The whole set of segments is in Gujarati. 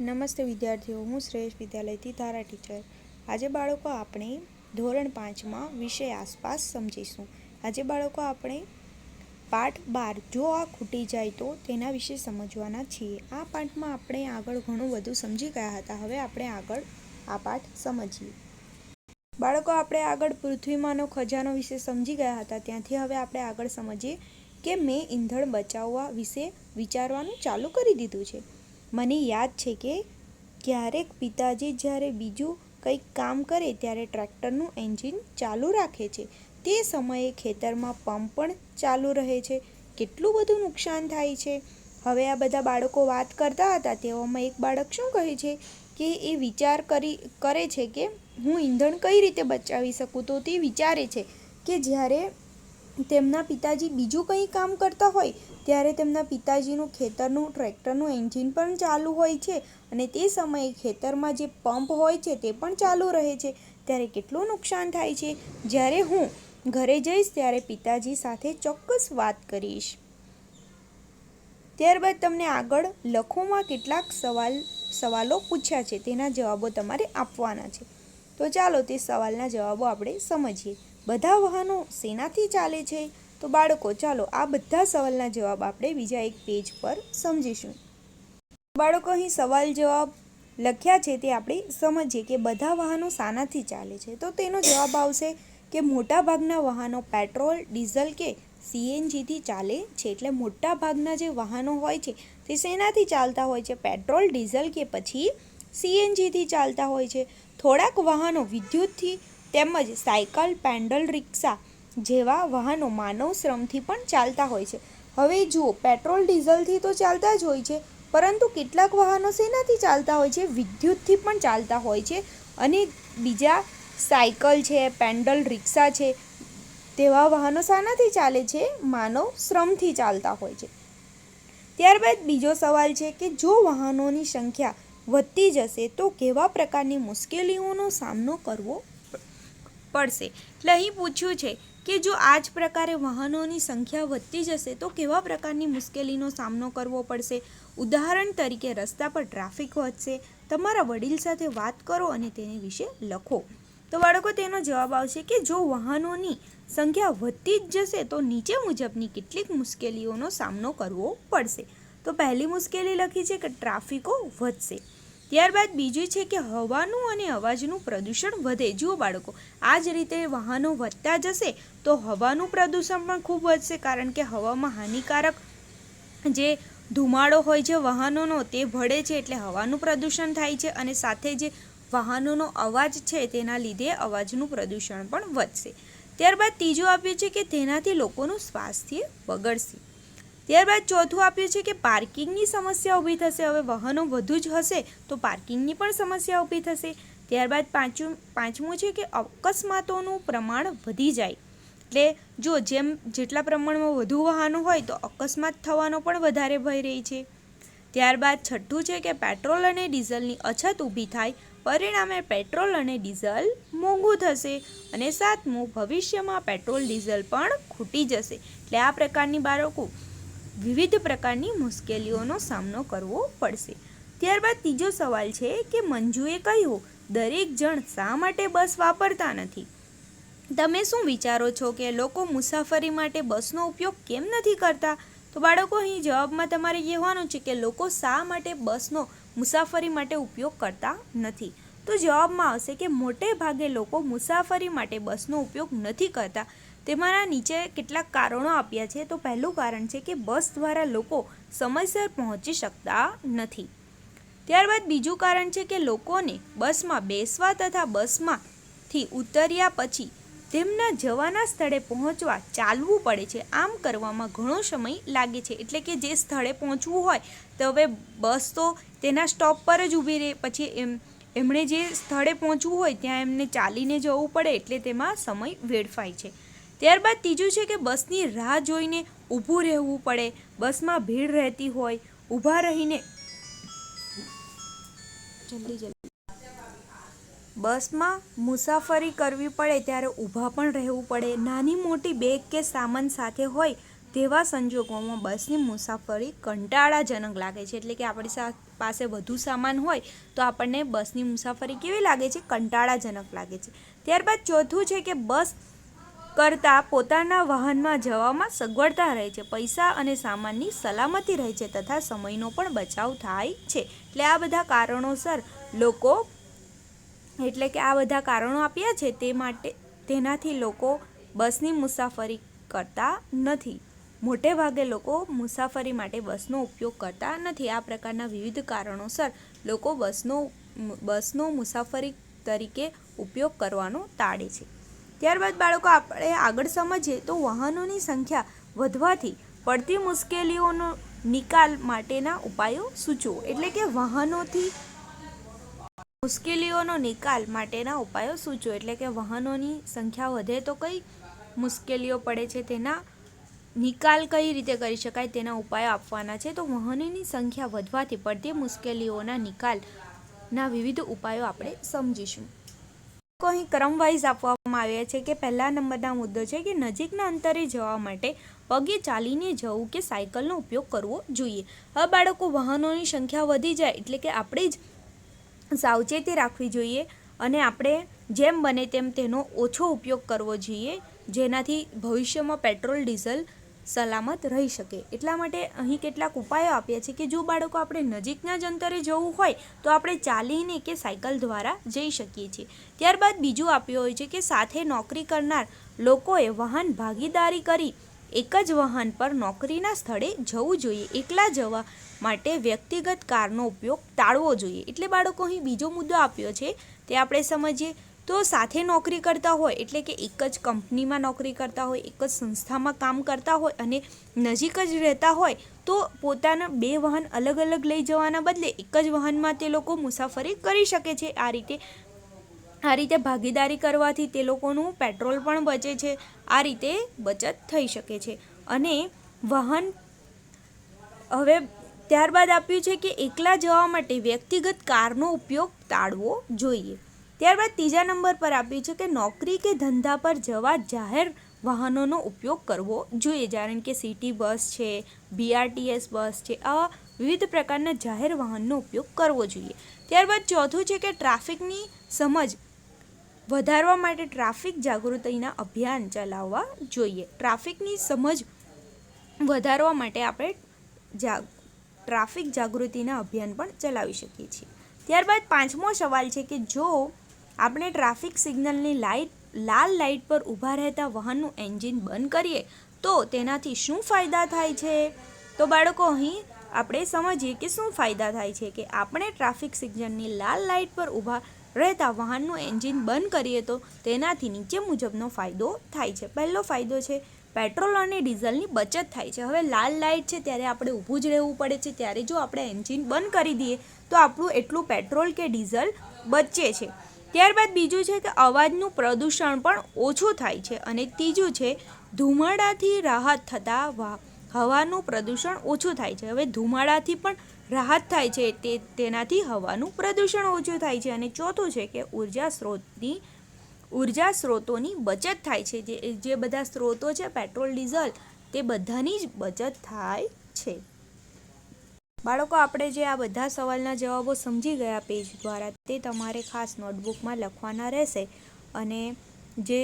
નમસ્તે વિદ્યાર્થીઓ, હું શ્રેષ્ઠ વિદ્યાલયથી ધારા ટીચર. આજે બાળકો આપણે ધોરણ પાંચમાં વિષય આસપાસ સમજીશું. આજે બાળકો આપણે પાઠ બાર જો આ ખૂટી જાય તો તેના વિશે સમજવાના છીએ. આ પાઠમાં આપણે આગળ ઘણું બધું સમજી ગયા હતા. હવે આપણે આગળ આ પાઠ સમજીએ. બાળકો, આપણે આગળ પૃથ્વીમાંનો ખજાનો વિશે સમજી ગયા હતા. ત્યાંથી હવે આપણે આગળ સમજીએ કે મેં ઈંધણ બચાવવા વિશે વિચારવાનું ચાલુ કરી દીધું છે. મને યાદ છે કે ક્યારેક પિતાજી જ્યારે બીજું કંઈક કામ કરે ત્યારે ટ્રેક્ટરનું એન્જિન ચાલુ રાખે છે. તે સમયે ખેતરમાં પંપ પણ ચાલુ રહે છે. કેટલું બધું નુકસાન થાય છે. હવે આ બધા બાળકો વાત કરતા હતા તેઓમાં એક બાળક શું કહે છે કે એ વિચાર કરી, કરે છે કે હું ઈંધણ કઈ રીતે બચાવી શકું? તો તે વિચારે છે કે જ્યારે તેમના પિતાજી બીજું કંઈ કામ કરતા હોય ત્યારે તેમના પિતાજીનું ખેતરનું, ટ્રેક્ટરનું એન્જિન પણ ચાલુ હોય છે અને તે સમયે ખેતરમાં જે પંપ હોય છે તે પણ ચાલુ રહે છે. ત્યારે કેટલું નુકસાન થાય છે? જ્યારે હું ઘરે જઈશ ત્યારે પિતાજી સાથે ચોક્કસ વાત કરીશ. ત્યારબાદ તમને આગળ લખોમાં કેટલાક સવાલ, સવાલો પૂછ્યા છે. તેના જવાબો તમારે આપવાના છે. તો ચાલો તે સવાલના જવાબો આપણે સમજીએ. બધા વાહનો શેનાથી ચાલે છે? તો બાળકો, ચાલો આ બધા સવાલના જવાબ આપણે બીજા એક પેજ પર સમજીશું. બાળકો, અહીં સવાલ જવાબ લખ્યા છે તે આપણે સમજીએ કે બધા વાહનો શાનાથી ચાલે છે. તો તેનો જવાબ આવશે કે મોટાભાગના વાહનો પેટ્રોલ, ડીઝલ કે સીએનજીથી ચાલે છે. એટલે મોટાભાગના જે વાહનો હોય છે તે શેનાથી ચાલતા હોય છે? પેટ્રોલ, ડીઝલ કે પછી સીએનજીથી ચાલતા હોય છે. થોડાક વાહનો વિદ્યુતથી તેમજ સાયકલ, પેન્ડલ, રિક્ષા જેવા વાહનો માનવ શ્રમથી પણ ચાલતા હોય છે. હવે જુઓ, પેટ્રોલ, ડીઝલથી તો ચાલતા જ હોય છે, પરંતુ કેટલાક વાહનો શેનાથી ચાલતા હોય છે? વિદ્યુતથી પણ ચાલતા હોય છે. અને બીજા સાયકલ છે, પેન્ડલ, રિક્ષા છે, તેવા વાહનો શાનાથી ચાલે છે? માનવ શ્રમથી ચાલતા હોય છે. ત્યારબાદ બીજો સવાલ છે કે જો વાહનોની સંખ્યા વધતી જશે, તો કેવા પ્રકારની મુશ્કેલીઓનો સામનો કરવો પડશે? એટલે અહીં પૂછ્યું છે કે જો આ જ પ્રકારે વાહનોની સંખ્યા વધતી જશે, તો કેવા પ્રકારની મુશ્કેલીનો સામનો કરવો પડશે? ઉદાહરણ તરીકે, રસ્તા પર ટ્રાફિક વધશે. તમારા વડીલ સાથે વાત કરો અને તેની વિશે લખો. તો બાળકો, તેનો જવાબ આવશે કે જો વાહનોની સંખ્યા વધતી જ જશે, તો નીચે મુજબની કેટલીક મુશ્કેલીઓનો સામનો કરવો પડશે. તો પહેલી મુશ્કેલી લખી છે કે ટ્રાફિકો વધશે. ત્યારબાદ બીજું છે કે હવાનું અને અવાજનું પ્રદૂષણ વધે. જુઓ બાળકો, આ જ રીતે વાહનો વધતા જશે તો હવાનું પ્રદૂષણ પણ ખૂબ વધશે કારણ કે હવામાં હાનિકારક જે ધુમાડો હોય છે વાહનોનો તે ભળે છે એટલે હવાનું પ્રદૂષણ થાય છે અને સાથે જે વાહનોનો અવાજ છે તેના લીધે અવાજનું પ્રદૂષણ પણ વધશે. ત્યારબાદ ત્રીજું આપ્યું છે કે તેનાથી લોકોનું સ્વાસ્થ્ય બગડશે. ત્યારબાદ ચોથું આપ્યું છે કે પાર્કિંગની સમસ્યા ઊભી થશે. હવે વાહનો વધુ જ હશે તો પાર્કિંગની પણ સમસ્યા ઊભી થશે. ત્યારબાદ પાંચમું પાંચમું છે કે અકસ્માતોનું પ્રમાણ વધી જાય. એટલે જો જેમ જેટલા પ્રમાણમાં વધુ વાહનો હોય તો અકસ્માત થવાનો પણ વધારે ભય રહી છે. ત્યારબાદ છઠ્ઠું છે કે પેટ્રોલ અને ડીઝલની અછત ઊભી થાય. પરિણામે પેટ્રોલ અને ડીઝલ મોંઘું થશે અને સાતમું ભવિષ્યમાં પેટ્રોલ, ડીઝલ પણ ખૂટી જશે. એટલે આ પ્રકારની બાળકો વિવિધ પ્રકારની મુશ્કેલીઓનો સામનો કરવો પડશે. ત્યારબાદ ત્રીજો સવાલ છે કે મંજુએ કહ્યું, દરેક જણ શા માટે બસ વાપરતા નથી? તમે શું વિચારો છો કે લોકો મુસાફરી માટે બસનો ઉપયોગ કેમ નથી કરતા? તો બાળકો, અહીં જવાબમાં તમારે કહેવાનું છે કે લોકો શા માટે બસનો મુસાફરી માટે ઉપયોગ કરતા નથી? તો જવાબમાં આવશે કે મોટે ભાગે લોકો મુસાફરી માટે બસનો ઉપયોગ નથી કરતા. તેમાંના નીચે કેટલાક કારણો આપ્યા છે. તો પહેલું કારણ છે કે બસ દ્વારા લોકો સમયસર પહોંચી શકતા નથી. ત્યારબાદ બીજું કારણ છે કે લોકોને બસમાં બેસવા તથા બસમાંથી ઉતર્યા પછી તેમના જવાના સ્થળે પહોંચવા ચાલવું પડે છે. આમ કરવામાં ઘણો સમય લાગે છે. એટલે કે જે સ્થળે પહોંચવું હોય, તો હવે બસ તો તેના સ્ટોપ પર જ ઊભી રહે. પછી એમ, એમણે જે સ્થળે પહોંચવું હોય, ત્યાં એમને ચાલીને જવું પડે. એટલે તેમાં સમય વેડફાય છે. ત્યારબાદ ત્રીજું છે કે બસની રાહ જોઈને ઊભું રહેવું પડે. બસમાં ભીડ રહેતી હોય, ઊભા રહીને જલ્દી જલ્દી. બસમાં મુસાફરી કરવી પડે ત્યારે ઊભા પણ રહેવું પડે. નાની મોટી બેગ કે સામાન સાથે હોય તેવા સંજોગોમાં બસની મુસાફરી કંટાળાજનક લાગે છે. એટલે કે આપણી પાસે વધુ સામાન હોય તો આપણને બસની મુસાફરી કેવી લાગે છે? કંટાળાજનક લાગે છે. ત્યારબાદ ચોથું છે કે બસ કરતાં પોતાના વાહનમાં જવામાં સગવડતા રહે છે. પૈસા અને સામાનની સલામતી રહે છે તથા સમયનો પણ બચાવ થાય છે. એટલે આ બધા કારણોસર લોકો એટલે કે આ બધા કારણો આપ્યા છે તે માટે તેનાથી લોકો બસની મુસાફરી કરતા નથી. મોટે ભાગે લોકો મુસાફરી માટે બસનો ઉપયોગ કરતા નથી. આ પ્રકારના વિવિધ કારણોસર લોકો બસનો બસનો મુસાફરી તરીકે ઉપયોગ કરવાનો ટાળે છે. ત્યારબાદ બાળકો આપણે આગળ સમજીએ તો વાહનોની સંખ્યા વધવાથી પડતી મુશ્કેલીઓનો નિકાલ માટેના ઉપાયો સૂચવો. એટલે કે વાહનોથી મુશ્કેલીઓનો નિકાલ માટેના ઉપાયો સૂચવો. એટલે કે વાહનોની સંખ્યા વધે તો કઈ મુશ્કેલીઓ પડે છે તેના નિકાલ કઈ રીતે કરી શકાય તેના ઉપાયો આપવાના છે. તો વાહનોની સંખ્યા વધવાથી પડતી મુશ્કેલીઓના નિકાલના વિવિધ ઉપાયો આપણે સમજીશું. અહીં ક્રમવાઇઝ આપવામાં આવ્યા છે કે પહેલા નંબરના મુદ્દો છે કે નજીકના અંતરે જવા માટે પગે ચાલીને જવું કે સાયકલનો ઉપયોગ કરવો જોઈએ. હવે બાળકો, વાહનોની સંખ્યા વધી જાય એટલે કે આપણે જ સાવચેતી રાખવી જોઈએ અને આપણે જેમ બને તેમ તેનો ઓછો ઉપયોગ કરવો જોઈએ. જેનાથી ભવિષ્યમાં પેટ્રોલ, ડીઝલ સલામત રહી શકે. એટલા માટે અહીં કેટલાક ઉપાયો આપ્યા છે કે જો બાળકો આપણે નજીકના જ અંતરે જવું હોય, તો આપણે ચાલીને કે સાયકલ દ્વારા જઈ શકીએ છીએ. ત્યારબાદ બીજું આપ્યું હોય છે કે સાથે નોકરી કરનાર લોકોએ વાહન ભાગીદારી કરી, એક જ વાહન પર નોકરીના સ્થળે જવું જોઈએ. એકલા જવા માટે વ્યક્તિગત કારનો ઉપયોગ ટાળવો જોઈએ. એટલે બાળકો અહીં બીજો મુદ્દો આપ્યો છે, તે આપણે સમજીએ તો સાથે નોકરી કરતા હોય, એટલે કે એક જ કંપનીમાં નોકરી કરતા હોય, એક જ સંસ્થામાં કામ કરતા હોય અને નજીક જ રહેતા હોય, તો પોતાના બે વાહન અલગ અલગ લઈ જવાના બદલે એક જ વાહનમાં તે લોકો મુસાફરી કરી શકે છે. આ રીતે આ રીતે ભાગીદારી કરવાથી તે લોકોનું પેટ્રોલ પણ બચે છે. આ રીતે બચત થઈ શકે છે. અને વાહન હવે ત્યારબાદ આપ્યું છે કે એકલા જવા માટે વ્યક્તિગત કારનો ઉપયોગ ટાળવો જોઈએ. ત્યારબાદ ત્રીજા નંબર પર આપ્યું છે કે નોકરી કે ધંધા પર જવા જાહેર વાહનોનો ઉપયોગ કરવો જોઈએ. કારણ કે સિટી બસ છે બીઆરટીએસ બસ છે, આવા વિવિધ પ્રકારના જાહેર વાહનનો ઉપયોગ કરવો જોઈએ. ત્યારબાદ ચોથું છે કે ટ્રાફિકની સમજ વધારવા માટે ટ્રાફિક જાગૃતિના અભિયાન ચલાવવા જોઈએ. ટ્રાફિકની સમજ વધારવા માટે આપણે જા ટ્રાફિક જાગૃતિના અભિયાન પણ ચલાવી શકીએ છીએ. ત્યારબાદ પાંચમો સવાલ છે કે જો આપણે ટ્રાફિક સિગ્નલની લાઇટ, લાલ લાઇટ પર ઊભા રહેતા વાહનનું એન્જિન બંધ કરીએ, તો તેનાથી શું ફાયદા થાય છે? તો બાળકો, અહીં આપણે સમજીએ કે શું ફાયદા થાય છે કે આપણે ટ્રાફિક સિગ્નલની લાલ લાઇટ પર ઊભા રહેતા વાહનનું એન્જિન બંધ કરીએ તો તેનાથી નીચે મુજબનો ફાયદો થાય છે. પહેલો ફાયદો છે, પેટ્રોલ અને ડીઝલની બચત થાય છે. હવે લાલ લાઇટ છે ત્યારે આપણે ઊભું જ રહેવું પડે છે. ત્યારે જો આપણે એન્જિન બંધ કરી દઈએ, તો આપણું એટલું પેટ્રોલ કે ડીઝલ બચે છે. ત્યારબાદ બીજું છે કે અવાજનું પ્રદૂષણ પણ ઓછું થાય છે અને ત્રીજું છે, ધુમાડાથી રાહત થતાં હવાનું પ્રદૂષણ ઓછું થાય છે. હવે ધુમાડાથી પણ રાહત થાય છે તે તેનાથી હવાનું પ્રદૂષણ ઓછું થાય છે. અને ચોથું છે કે ઊર્જા સ્ત્રોતની, ઊર્જા સ્ત્રોતોની બચત થાય છે. જે જે બધા સ્ત્રોતો છે, પેટ્રોલ, ડીઝલ, તે બધાની જ બચત થાય છે. બાળકો, આપણે જે આ બધા સવાલના જવાબો સમજી ગયા પેજ દ્વારા, તે તમારે ખાસ નોટબુકમાં લખવાના રહેશે. અને જે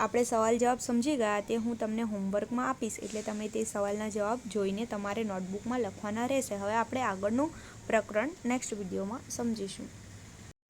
આપણે સવાલ જવાબ સમજી ગયા, તે હું તમને હોમવર્કમાં આપીશ. એટલે તમે તે સવાલના જવાબ જોઈને તમારે નોટબુકમાં લખવાના રહેશે. હવે આપણે આગળનું પ્રકરણ નેક્સ્ટ વિડીયોમાં સમજીશું.